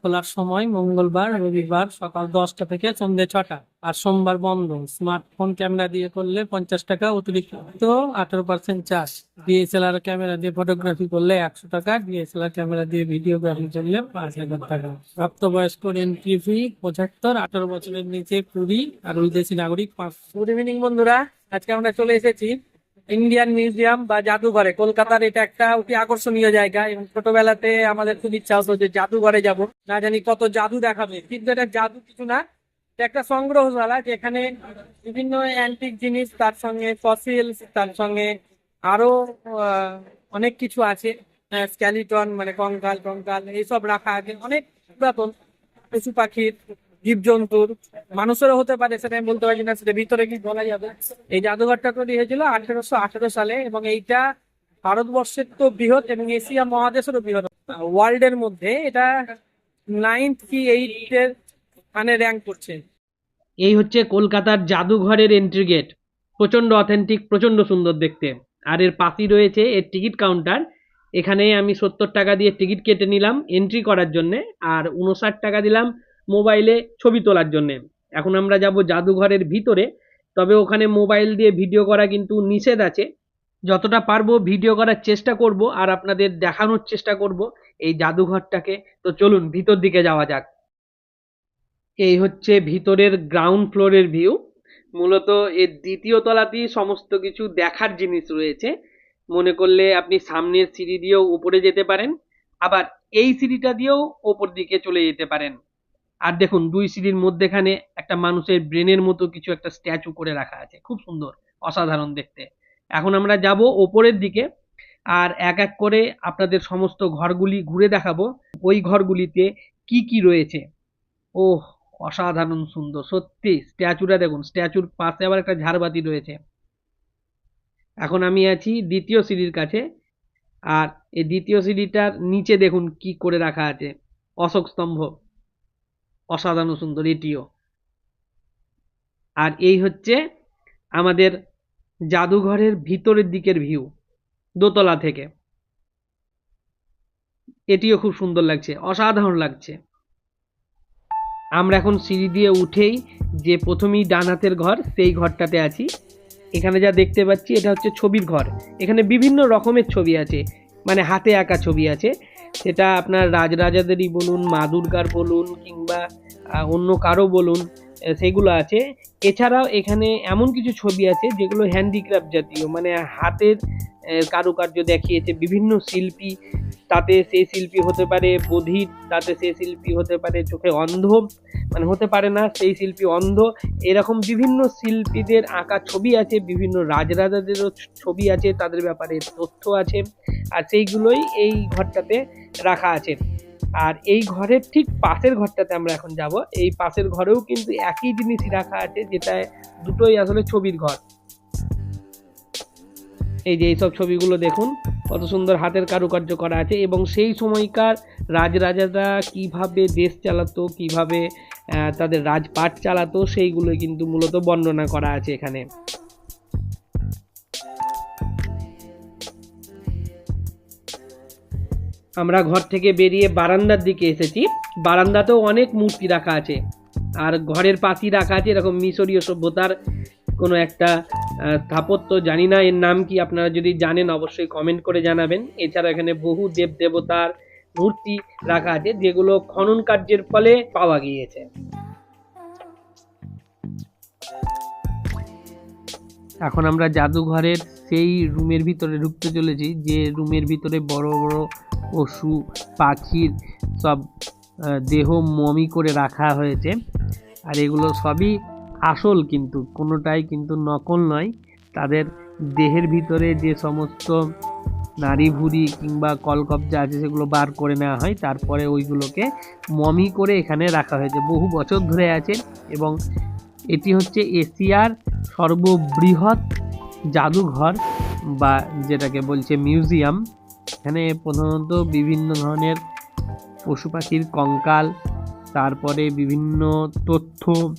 খোলার সময় মঙ্গলবার, রবিবার সকাল দশটা থেকে সন্ধ্যে ছটা। আর সোমবার বন্ধ। স্মার্টফোন ক্যামেরা দিয়ে করলে পঞ্চাশ টাকা, অতিরিক্ত আঠারো পার্সেন্ট চার্জ ডিএসএলআর ক্যামেরা দিয়ে ফটোগ্রাফি করলে একশো টাকা ডিএসএলআর ক্যামেরা দিয়ে ভিডিওগ্রাফি করলে পাঁচ হাজার টাকা। প্রাপ্তবয়স্ক এন্ট্রি ফি পঁচাত্তর, আঠারো বছরের নিচে কুড়ি, আর বিদেশি নাগরিক পাঁচ। গুড ইভিনিং বন্ধুরা। আজকে আমরা চলে এসেছি ইন্ডিয়ান মিউজিয়াম বা জাদুঘরে। কলকাতার এটা একটা অতি আকর্ষণীয় জায়গা এবং ছোটবেলাতে আমাদের খুব ইচ্ছা হতো যে জাদুঘরে যাব। না জানি কত জাদু দেখাবে। কিন্তু এটা জাদু কিছু না একটা সংগ্রহশালা যেখানে বিভিন্ন অ্যান্টিক জিনিস তার সঙ্গে ফসিলস তার সঙ্গে আরও অনেক কিছু আছে। স্ক্যালিটন মানে কঙ্কাল, টঙ্কাল, এইসব রাখা আছে। অনেক পুরাতন। পশু পাখির জীবজন্তুর মানুষেরও হতে পারে, সেটা আমি বলতে পারছি না, সেটা ভিতরে কি বলা যাবে? এই জাদুঘরটা তৈরি হয়েছিল আঠেরোশো আঠেরো সালে এবং এইটা ভারতবর্ষের তো বৃহৎ এবং এশিয়া মহাদেশেরও বৃহৎ। ওয়ার্ল্ড এর মধ্যে এটা নাইন্থ কি এইট এর মানে র্যাঙ্ক করছে। এই হচ্ছে কলকাতার জাদুঘরের এন্ট্রি গেট প্রচণ্ড অথেন্টিক প্রচণ্ড সুন্দর দেখতে। আর এর পাশেই রয়েছে এর টিকিট কাউন্টার এখানে আমি সত্তর টাকা দিয়ে টিকিট কেটে নিলাম এন্ট্রি করার জন্যে। আর উনষাট টাকা দিলাম মোবাইলে ছবি তোলার জন্যে। এখন আমরা যাব জাদুঘরের ভিতরে। তবে ওখানে মোবাইল দিয়ে ভিডিও করা কিন্তু নিষেধ আছে। যতটা পারব ভিডিও করার চেষ্টা করব আর আপনাদের দেখানোর চেষ্টা করব এই জাদুঘরটাকে। তো চলুন ভিতর দিকে যাওয়া যাক। এই হচ্ছে ভিতরের গ্রাউন্ড ফ্লোরের ভিউ। মূলত এর দ্বিতীয় তলাতেই সমস্ত কিছু দেখার জিনিস রয়েছে। মনে করলে আপনি সামনের সিঁড়ি দিয়েও উপরে যেতে পারেন। আবার এই সিঁড়িটা দিয়েও ওপর দিকে চলে যেতে পারেন। আর দেখুন, দুই সিঁড়ির মধ্যেখানে একটা মানুষের ব্রেনের মতো কিছু একটা স্ট্যাচু করে রাখা আছে। খুব সুন্দর, অসাধারণ দেখতে। এখন আমরা যাব ওপরের দিকে আর এক এক করে আপনাদের সমস্ত ঘরগুলি ঘুরে দেখাবো। ওই ঘরগুলিতে কি কি রয়েছে? ওহ, অসাধারণ সুন্দর, সত্যি, স্ট্যাচুটা দেখুন, স্ট্যাচুর পাশে আবার একটা ঝাড়বাতি রয়েছে। এখন আমি আছি দ্বিতীয় সিঁড়ির কাছে আর এই দ্বিতীয় সিঁড়িটার নিচে দেখুন কি করে রাখা আছে। অশোক স্তম্ভ। অসাধারণ সুন্দর, এটিও। আর এই হচ্ছে আমাদের জাদুঘরের ভিতরের দিকের ভিউ দোতলা থেকে। এটিও খুব সুন্দর লাগছে, অসাধারণ লাগছে। আমরা এখন সিঁড়ি দিয়ে উঠেই যে প্রথমেই ডান হাতের ঘর, সেই ঘরটাতে আছি। এখানে যা দেখতে পাচ্ছি, এটা হচ্ছে ছবির ঘর। এখানে বিভিন্ন রকমের ছবি আছে মানে হাতে আঁকা ছবি আছে। সেটা আপনার রাজরাজাদেরই বলুন, মা দুর্গার বলুন কিংবা অন্য কারও বলুন সেগুলো আছে। এছাড়াও এখানে এমন কিছু ছবি আছে যেগুলো হ্যান্ডিক্রাফট জাতীয় মানে হাতের কারুকার্য দেখিয়েছে বিভিন্ন শিল্পী। তাতে সেই শিল্পী হতে পারে বধির, তাতে সেই শিল্পী হতে পারে চোখে অন্ধ। মানে হতে পারে না, সেই শিল্পী অন্ধ। এরকম বিভিন্ন শিল্পীদের আঁকা ছবি আছে, বিভিন্ন রাজরাজাদেরও ছবি আছে, তাদের ব্যাপারে তথ্য আছে। আর সেইগুলোই এই ঘরটাতে রাখা আছে। আর এই ঘরের ঠিক পাশের ঘরটাতে আমরা এখন যাব। এই পাশের ঘরেও কিন্তু একই জিনিসই রাখা আছে যেটা দুটোই আসলে ছবির ঘর। এই যে এইসব ছবিগুলো দেখুন, কত সুন্দর হাতের কারুকার্য করা আছে এবং সেই সময়কার রাজরাজারা কীভাবে দেশ চালাতো, কীভাবে তাদের রাজপাট চালাতো সেইগুলো কিন্তু মূলত বর্ণনা করা আছে এখানে। আমরা ঘর থেকে বেরিয়ে বারান্দার দিকে এসেছি। বারান্দাতেও অনেক মূর্তি রাখা আছে। আর ঘরের পাশেই রাখা আছে, এরকম মিশরীয় সভ্যতার কোনো একটা স্থাপত্য জানি না, এর নাম কি আপনারা যদি জানেন অবশ্যই কমেন্ট করে জানাবেন। এছাড়া এখানে বহু দেব দেবতার মূর্তি রাখা আছে, যেগুলো খনন কার্যের ফলে পাওয়া গিয়েছে। এখন আমরা জাদুঘরের সেই রুমের ভিতরে ঢুকতে চলেছি, যে রুমের ভিতরে বড় বড় পশু, পাখির সব দেহ মমি করে রাখা হয়েছে। আর এগুলো সবই আসল কিন্তু, কোনোটাই কিন্তু নকল নয়। তাদের দেহের ভিতরে যে সমস্ত নাড়ি ভুড়ি কিংবা কলকবজা আছে, সেগুলো বার করে নেওয়া হয়। তারপরে ওইগুলোকে মমি করে এখানে রাখা হয়েছে। বহু বছর ধরে আছে এবং এটি হচ্ছে এশিয়ার সর্ববৃহৎ জাদুঘর বা যেটাকে বলছে মিউজিয়াম। এখানে প্রধানত বিভিন্ন ধরনের পশু পাখির কঙ্কাল, তারপরে বিভিন্ন তথ্য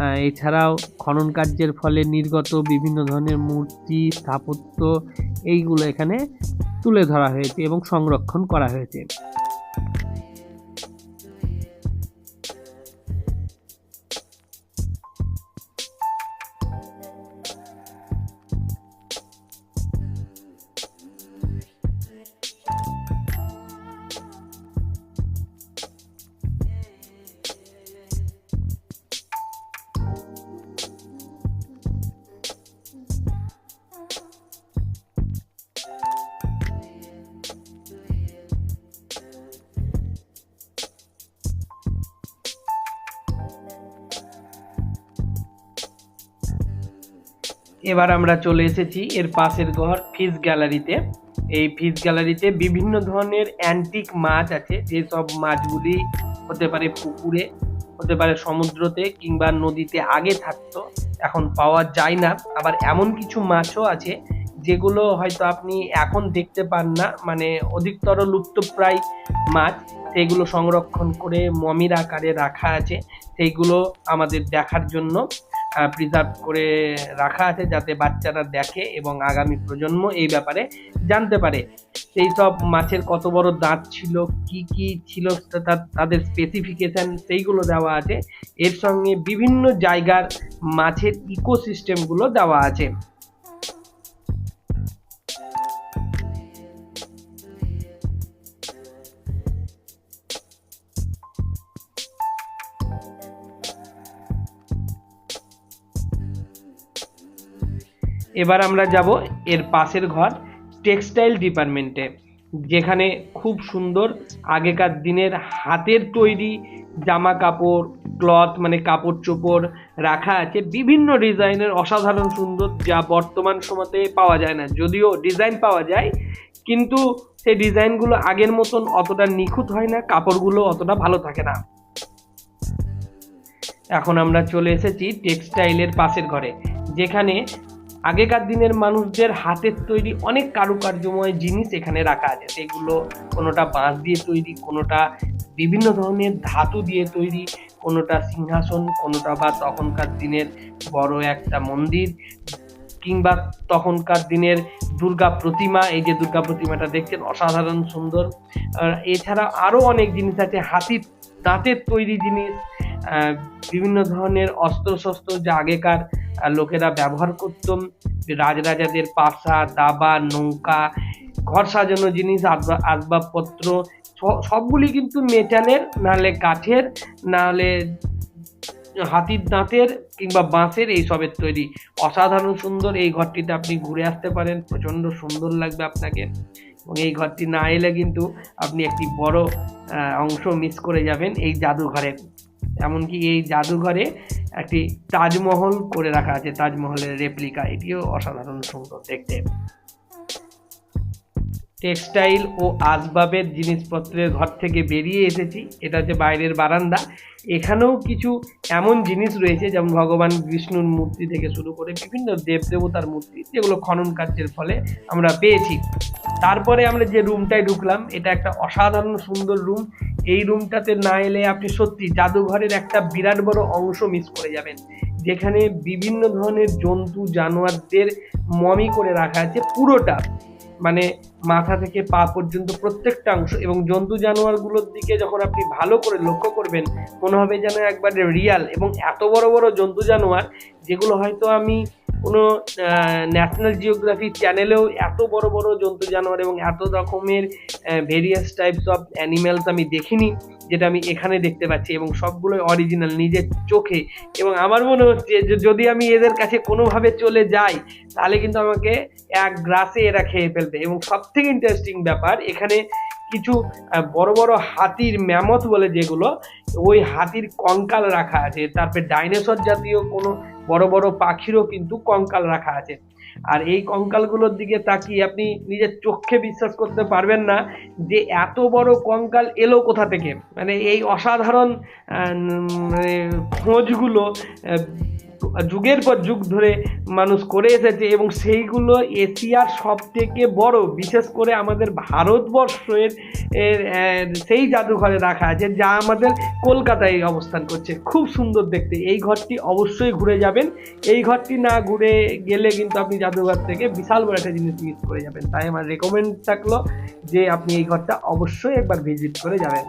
এছাড়াও খনন কার্যের ফলে নির্গত বিভিন্ন ধরনের মূর্তি, স্থাপত্য, এইগুলো এখানে তুলে ধরা হয়েছে এবং সংরক্ষণ করা হয়েছে। এবার আমরা চলে এসেছি এর পাশের ঘর ফিশ গ্যালারিতে। এই ফিশ গ্যালারিতে বিভিন্ন ধরনের অ্যান্টিক মাছ আছে যেসব মাছগুলি হতে পারে পুকুরে, হতে পারে সমুদ্রতে কিংবা নদীতে আগে থাকতো, এখন পাওয়া যায় না। আবার এমন কিছু মাছও আছে, যেগুলো হয়তো আপনি এখন দেখতে পান না মানে অধিকতর লুপ্তপ্রায় মাছ। সেগুলো সংরক্ষণ করে মমির আকারে রাখা আছে, সেইগুলো আমাদের দেখার জন্য। প্রিজার্ভ করে রাখা আছে যাতে বাচ্চারা দেখে এবং আগামী প্রজন্ম এই ব্যাপারে জানতে পারে। সেই সব মাছের কত বড় দাঁত ছিল, কি কি ছিল তাদের স্পেসিফিকেশান সেইগুলো দেওয়া আছে। এর সঙ্গে বিভিন্ন জায়গার মাছের ইকোসিস্টেমগুলো দেওয়া আছে। এবার আমরা যাব এর পাশের ঘর টেক্সটাইল ডিপার্টমেন্টে যেখানে খুব সুন্দর আগেকার দিনের হাতের তৈরি জামা কাপড় ক্লথ মানে কাপড় চোপড় রাখা আছে। বিভিন্ন ডিজাইনের অসাধারণ সুন্দর যা বর্তমান সময়তে পাওয়া যায় না। যদিও ডিজাইন পাওয়া যায়, কিন্তু সেই ডিজাইনগুলো আগের মতন অতটা নিখুঁত হয় না, কাপড়গুলো অতটা ভালো থাকে না। এখন আমরা চলে এসেছি টেক্সটাইলের পাশের ঘরে, যেখানে আগেকার দিনের মানুষদের হাতের তৈরি অনেক কারুকার্যময় জিনিস এখানে রাখা আছে। সেগুলো কোনোটা বাঁশ দিয়ে তৈরি, কোনোটা বিভিন্ন ধরনের ধাতু দিয়ে তৈরি, কোনোটা সিংহাসন, কোনোটা বা তখনকার দিনের বড় একটা মন্দির কিংবা তখনকার দিনের দুর্গা প্রতিমা। এই যে দুর্গা প্রতিমাটা দেখছেন, অসাধারণ সুন্দর। এছাড়া আরও অনেক জিনিস আছে, হাতির দাঁতের তৈরি জিনিস বিভিন্ন ধরনের অস্ত্রশস্ত্র যা আগেকার লোকেরা ব্যবহার করত, রাজরাজাদের পাশা, দাবা, নৌকা, ঘর সাজানো জিনিস, আসবা- আসবাবপত্র সবগুলি কিন্তু মেটালের নাহলে কাঠের নাহলে হাতির দাঁতের কিংবা বাঁশের এইসবের তৈরি। অসাধারণ সুন্দর এই ঘরটিতে আপনি ঘুরে আসতে পারেন, প্রচণ্ড সুন্দর লাগবে আপনাকে। এবং এই ঘরটি না এলে কিন্তু আপনি একটি বড় অংশ মিস করে যাবেন এই জাদুঘরের এমনকি এই জাদুঘরে একটি তাজমহল করে রাখা আছে তাজমহলের রেপ্লিকা এটিও অসাধারণ সুন্দর দেখতে। টেক্সটাইল ও আসবাবের জিনিসপত্রের ঘর থেকে বেরিয়ে এসেছি। এটা হচ্ছে বাইরের বারান্দা। এখানেও কিছু এমন জিনিস রয়েছে, যেমন ভগবান বিষ্ণুর মূর্তি থেকে শুরু করে বিভিন্ন দেবদেবতার মূর্তি, যেগুলো খনন কার্যের ফলে আমরা পেয়েছি। তারপরে আমরা যে রুমটায় ঢুকলাম, এটা একটা অসাধারণ সুন্দর রুম। এই রুমটাতে না এলে আপনি সত্যি জাদুঘরের একটা বিরাট বড় অংশ মিস করে যাবেন। যেখানে বিভিন্ন ধরনের জন্তু, জানোয়ারদের মমি করে রাখা আছে পুরোটা। মানে মাথা থেকে পা পর্যন্ত প্রত্যেকটা অংশ এবং জন্তু জানোয়ারগুলোর দিকে যখন আপনি ভালো করে লক্ষ্য করবেন, মনে হবে যেন একবারে রিয়াল এবং এত বড় বড় জন্তু জানোয়ার, যেগুলো হয়তো আমি কোনো ন্যাশনাল জিওগ্রাফি চ্যানেলেও এত বড় বড় জন্তু জানোয়ার এবং এত রকমের ভেরিয়াস টাইপস অফ অ্যানিম্যালস আমি দেখিনি। যেটা আমি এখানে দেখতে পাচ্ছি এবং সবগুলোই অরিজিনাল নিজের চোখে। এবং আমার মনে হচ্ছে যে যদি আমি এদের কাছে কোনোভাবে চলে যাই, তাহলে কিন্তু আমাকে এক গ্রাসে এরা খেয়ে ফেলবে। এবং সব থেকে ইন্টারেস্টিং ব্যাপার, এখানে কিছু বড় বড় হাতির ম্যামথ বলে যেগুলো, ওই হাতির কঙ্কাল রাখা আছে। তারপরে ডাইনোসর জাতীয় কোনো বড় বড় পাখিরও কিন্তু কঙ্কাল রাখা আছে। আর এই কঙ্কালগুলোর দিকে তাকিয়ে আপনি নিজের চোখে বিশ্বাস করতে পারবেন না যে এত বড় কঙ্কাল এলো কোথা থেকে? মানে এই অসাধারণ মানে খোঁজগুলো যুগের পর যুগ ধরে মানুষ করে এসেছে এবং সেইগুলো এশিয়ার সব থেকে বড়, বিশেষ করে আমাদের ভারতবর্ষের সেই জাদুঘরে রাখা আছে যা আমাদের কলকাতায় অবস্থান করছে। খুব সুন্দর দেখতে। এই ঘরটি অবশ্যই ঘুরে যাবেন। এই ঘরটি না ঘুরে গেলে কিন্তু আপনি জাদুঘর থেকে বিশাল বড় একটা জিনিস মিস করে যাবেন। তাই আমার রেকমেন্ড থাকল যে আপনি এই ঘরটা অবশ্যই একবার ভিজিট করে যাবেন।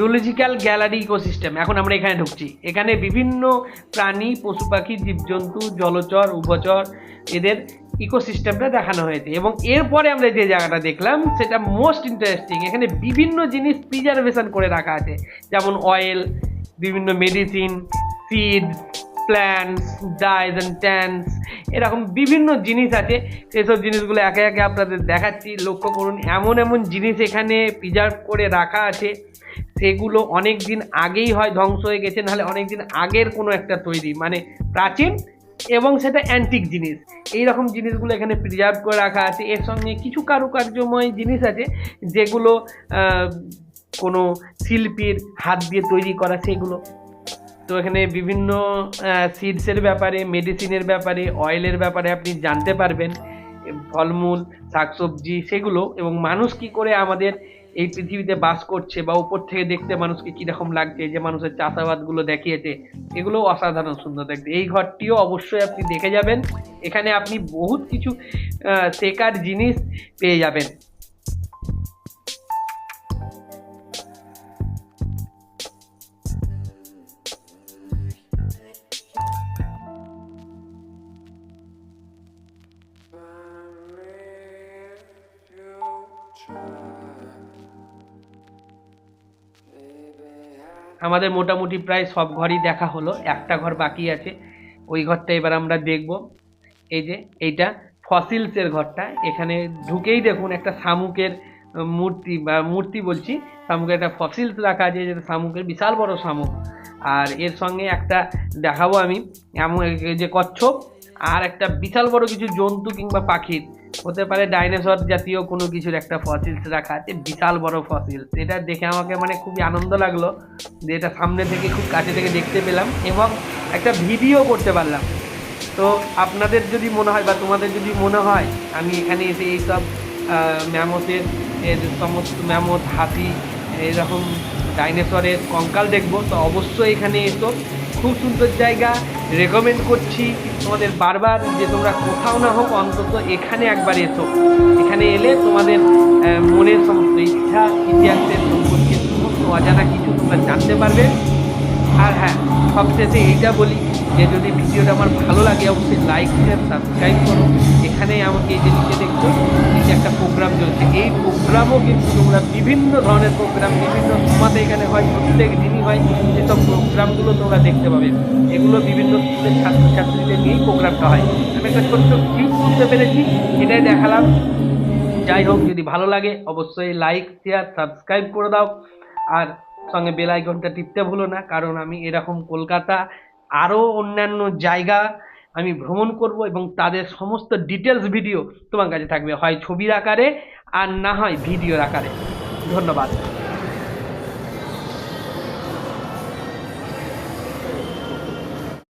জুলজিক্যাল গ্যালারি ইকোসিস্টেম এখন আমরা এখানে ঢুকছি। এখানে বিভিন্ন প্রাণী, পশু পাখি, জীবজন্তু, জলচর, উভচর এদের ইকোসিস্টেমটা দেখানো হয়েছে। এবং এরপরে আমরা যে জায়গাটা দেখলাম, সেটা মোস্ট ইন্টারেস্টিং এখানে বিভিন্ন জিনিস প্রিজার্ভেশন করে রাখা আছে। যেমন অয়েল বিভিন্ন medicine seed plants dyes and tans এরকম বিভিন্ন জিনিস আছে। সেসব জিনিসগুলো একে একে আপনাদের দেখাচ্ছি। লক্ষ্য করুন, এমন এমন জিনিস এখানে প্রিজার্ভ করে রাখা আছে। সেগুলো অনেক দিন আগেই হয় ধ্বংস হয়ে গেছে, নাহলে অনেক দিন আগের কোনো একটা তৈরি মানে প্রাচীন এবং সেটা অ্যান্টিক জিনিস। এই রকম জিনিসগুলো এখানে প্রিজার্ভ করে রাখা আছে। এর সঙ্গে কিছু কারুকার্যময় জিনিস আছে, যেগুলো কোনো শিল্পীর হাত দিয়ে তৈরি করা সেগুলো। তো এখানে বিভিন্ন সিডসের ব্যাপারে মেডিসিনের ব্যাপারে অয়েলের ব্যাপারে আপনি জানতে পারবেন। ফলমূল, শাকসবজি, সেগুলো এবং মানুষ কি করে আমাদের এই পৃথিবীতে বাস করছে বা উপর থেকে দেখতে মানুষকে কীরকম লাগছে, যে মানুষের চাষাবাদগুলো দেখিয়েছে এগুলো অসাধারণ সুন্দর দেখতে। এই ঘরটিও অবশ্যই আপনি দেখে যাবেন। এখানে আপনি বহুত কিছু শেখার জিনিস পেয়ে যাবেন। আমাদের মোটামুটি প্রায় সব ঘরই দেখা হলো, একটা ঘর বাকি আছে। ওই ঘরটা এবার আমরা দেখব। এই যে, এইটা ফসিলসের ঘরটা। এখানে ঢুকেই দেখুন একটা শামুকের মূর্তি, বা মূর্তি বলছি। শামুকের একটা ফসিলস রাখা আছে, যেটা শামুকের বিশাল বড় শামুক। আর এর সঙ্গে একটা দেখাবো আমি, এমন যে কচ্ছপ, আর একটা বিশাল বড় কিছু জন্তু কিংবা পাখির। হতে পারে ডাইনোসর জাতীয় কোনো কিছুর একটা ফসিলস রাখা আছে, বিশাল বড় ফসিলস এটা দেখে আমাকে মানে খুবই আনন্দ লাগল যে এটা সামনে থেকে খুব কাছে থেকে দেখতে পেলাম এবং একটা ভিডিও করতে পারলাম। তো আপনাদের যদি মনে হয় বা তোমাদের যদি মনে হয়, আমি এখানে এসে এইসব ম্যামথের এর সমস্ত ম্যামথ হাতি, এরকম ডাইনোসরের কঙ্কাল দেখব, তো অবশ্যই এখানে এসো। খুব সুন্দর জায়গা। রেকমেন্ড করছি তোমাদের বারবার যে তোমরা কোথাও না হোক, অন্তত এখানে একবার এসো। এখানে এলে তোমাদের মনের সমস্ত ইচ্ছা, ইতিহাসের সম্পর্কে সমস্ত অজানা কিছু তোমরা জানতে পারবে। আর হ্যাঁ সবশেষে এইটা বলি যে যদি ভিডিওটা আমার ভালো লাগে, অবশ্যই লাইক শেয়ার সাবস্ক্রাইব করো। এখানে আমাকে এই যে নিচে দেখছ, নিচে একটা প্রোগ্রাম চলছে। এই প্রোগ্রামও কিন্তু তোমরা বিভিন্ন ধরনের প্রোগ্রাম বিভিন্ন সমাজে এখানে হয়, প্রত্যেক দিনই হয়, যেসব প্রোগ্রামগুলো তোমরা দেখতে পাবে। এগুলো বিভিন্ন স্কুলের ছাত্রছাত্রীদের নিয়েই প্রোগ্রামটা হয়। আমি একটা ছোট্ট ক্লিপ তুলতে পেরেছি, এটাই দেখালাম। যাই হোক, যদি ভালো লাগে, অবশ্যই লাইক শেয়ার সাবস্ক্রাইব করে দাও। আর সঙ্গে বেল আইকনটা টিপতে ভুলো না, কারণ আমি এরকম কলকাতা আরও অন্যান্য জায়গা আমি ভ্রমণ করব এবং তাদের সমস্ত ডিটেলস ভিডিও তোমার কাছে থাকবে। হয় ছবির আকারে আর না হয় ভিডিওর আকারে। ধন্যবাদ।